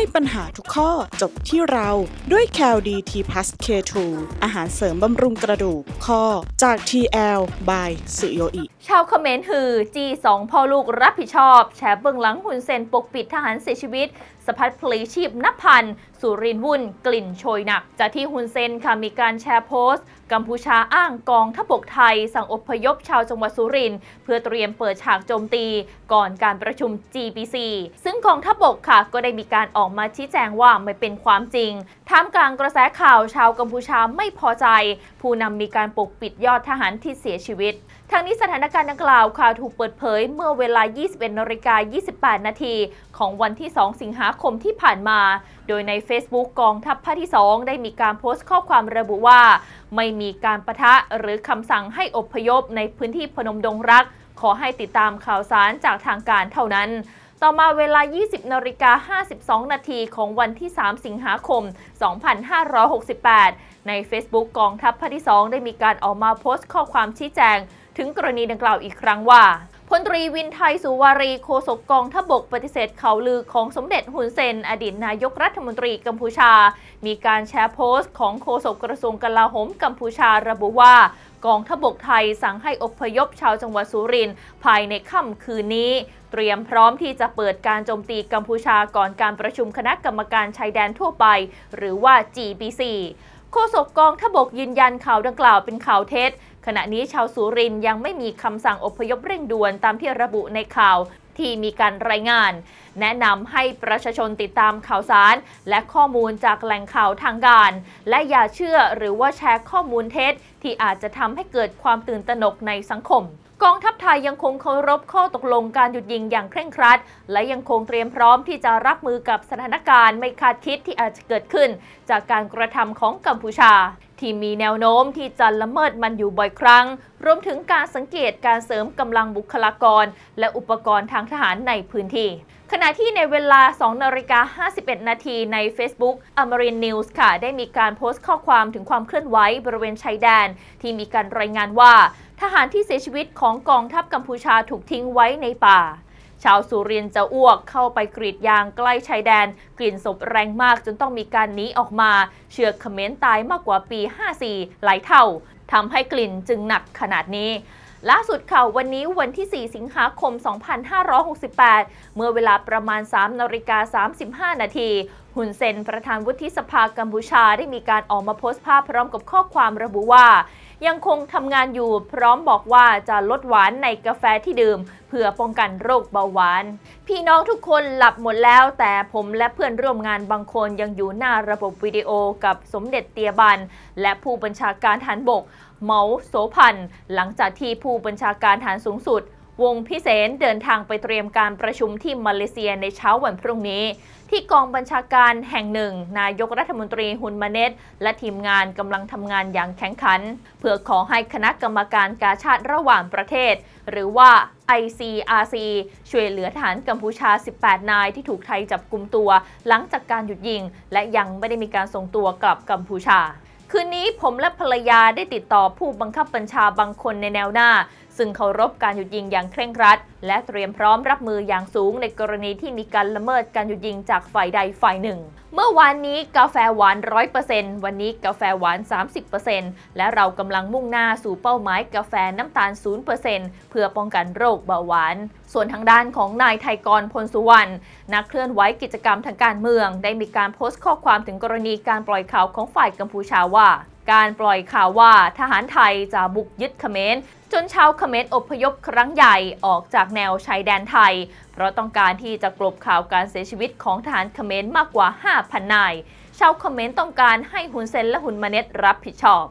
ให้ปัญหาทุกข้อจบที่เราด้วย c a l d t p l u s K2 อาหารเสริมบำรุงกระดูกข้อจาก TL by สุโยอิชาวเขมรฮือจีสองพ่อลูกรับผิดชอบแฉเบื้องหลังหุ่นเซนปกปิดทหารเสียชีวิต สะพัดพลีชีพนับพัน สุรินวุ่น กลิ่นโชยหนัก จากที่หุ่นเซนค่ะมีการแชร์โพสต์ กัมพูชาอ้างกองทัพบกไทย สั่งอพยพชาวจังหวัดสุรินเพื่อเตรียมเปิดฉากโจมตี ก่อนการประชุม GPC ซึ่งกองทัพบกค่ะก็ได้มีการออกมาชี้แจงว่าไม่เป็นความจริงท่ามกลางกระแสข่าวชาวกัมพูชาไม่พอใจ ผู้นำมีการปกปิดยอดทหารที่เสียชีวิตทางนี้สถานการณ์ดังกล่าวค่ะถูกเปิดเผยเมื่อเวลา 21นาฬิกา28 นาทีของวันที่ 2 สิงหาคมที่ผ่านมา โดยใน Facebook กองทัพภาคที่ 2 ได้มีการโพสต์ข้อความระบุว่า ไม่มีการประทะหรือคำสั่งให้อพยพในพื้นที่พนมดงรัก ขอให้ติดตามข่าวสารจากทางการเท่านั้นต่อมาเวลา 20นาฬิกา52 นาทีของวันที่ 3 สิงหาคม 2568 ใน Facebook กองทัพภาคที่ 2 ได้มีการออกมาโพสต์ข้อความชี้แจง ถึงกรณีดังกล่าวอีกครั้งว่า พลตรีวินไทยสุวารีโฆษกกองทบกปฏิเสธข่าวลือของสมเด็จฮุนเซน อดีตนายกรัฐมนตรีกัมพูชา มีการแชร์โพสต์ของโฆษกกระทรวงกลาโหมกัมพูชาระบุว่ากองทบกไทยสั่งให้อพยพชาวจังหวัดสุรินทร์ภายในค่ำคืนนี้ เตรียมพร้อมที่จะเปิดการโจมตีกัมพูชาก่อนการประชุมคณะกรรมการชายแดนทั่วไป หรือว่า GPC โฆษกกองทบกยืนยันข่าวดังกล่าวเป็นข่าวเท็จ ขณะนี้ชาวสุรินยังไม่มีคำสั่งอพยพเร่งด่วนตามที่ระบุในข่าวที่มีการรายงาน แนะนำให้ประชาชนติดตามข่าวสาร และข้อมูลจากแหล่งข่าวทางการ และอย่าเชื่อหรือว่าแชร์ข้อมูลเท็จ ที่อาจจะทำให้เกิดความตื่นตระหนกในสังคม กองทัพไทยยังคงเคารพข้อตกลงการหยุดยิงอย่างเคร่งครัด และยังคงเตรียมพร้อมที่จะรับมือกับสถานการณ์ไม่คาดคิดที่อาจจะเกิดขึ้น จากการกระทำของกัมพูชา ที่มีแนวโน้มที่จะละเมิดมันอยู่บ่อยครั้ง รวมถึงการสังเกตการเสริมกำลังบุคลากร และอุปกรณ์ทางทหารในพื้นที่ ขณะที่ในเวลา 2นาฬิกา51 นาทีใน Facebook a m a r i n News ค่ะ ได้มีการโพสต์ข้อความถึงความเคลื่อนไหวบริเวณชายแดน ที่มีการรายงานว่า ทหารที่เสียชีวิตของกองทัพกัมพูชาถูกทิ้งไว้ในป่า ชาวสุรินจะอ้วกเข้าไปกรีดยางใกล้ชายแดน กลิ่นศพแรงมากจนต้องมีการหนีออกมา เชือกเขมรตายมากกว่าปี 54 หลายเท่าทำให้กลิ่นจึงหนักขนาดนี้ ล่าสุดข่าววันนี้วันที่ 4 สิงหาคม 2568 เมื่อเวลาประมาณ 3นาฬิกา35 นาที นเซนประธานวุฒิสภากัมพูชาได้มีการออกมาโพสต์ภาพพร้อมกับข้อความระบุว่า ยังคงทำงานอยู่พร้อมบอกว่าจะลดหวานในกาแฟที่ดื่ม เพื่อป้องกันโรคเบาหวาน พี่น้องทุกคนหลับหมดแล้ว แต่ผมและเพื่อนร่วมงานบางคนยังอยู่หน้าระบบวิดีโอกับสมเด็จเตียบัน และผู้บัญชาการฐานบก เมาโสพันหลังจากที่ผู้บัญชาการฐานสูงสุด วงพิเศษเดินทางไปเตรียมการประชุมที่มาเลเซียในเช้าวันพรุ่งนี้ ที่กองบัญชาการแห่งหนึ่ง นายกรัฐมนตรีฮุนมาเนตและทีมงานกำลังทำงานอย่างแข็งขัน เพื่อขอให้คณะกรรมการกาชาติระหว่างประเทศ หรือว่า ICRC ช่วยเหลือทหารกัมพูชา 18 นายที่ถูกไทยจับกลุ่มตัว หลังจากการหยุดยิง และยังไม่ได้มีการส่งตัวกลับกัมพูชา คืนนี้ผมและภรรยาได้ติดต่อผู้บังคับบัญชาบางคนในแนวหน้า ซึ่งเคารพการหยุดยิงอย่างเคร่งครัด และเตรียมพร้อมรับมืออย่างสูงในกรณีที่มีการละเมิดการหยุดยิงจากฝ่ายใดฝ่ายหนึ่ง เมื่อวานนี้กาแฟหวาน 100%วันนี้กาแฟหวาน 30%และเรากำลังมุ่งหน้าสู่เป้าหมายกาแฟน้ำตาล 0%เพื่อป้องกันโรคเบาหวาน ส่วนทางด้านของนายไทยกรพลสุวรรณนักเคลื่อนไหวกิจกรรมทางการเมือง ได้มีการโพสต์ข้อความถึงกรณีการปล่อยข่าวของฝ่ายกัมพูชาว่า การปล่อยข่าวว่าทหารไทยจะบุกยึดเขมรจนชาวเขมรอพยพครั้งใหญ่ออกจากแนวชายแดนไทย เพราะต้องการที่จะกลบข่าวการเสียชีวิตของทหารเขมรมากกว่า 5,000 นาย ชาวเขมรต้องการให้ฮุนเซนและฮุนมาเน็ตรับผิดชอบ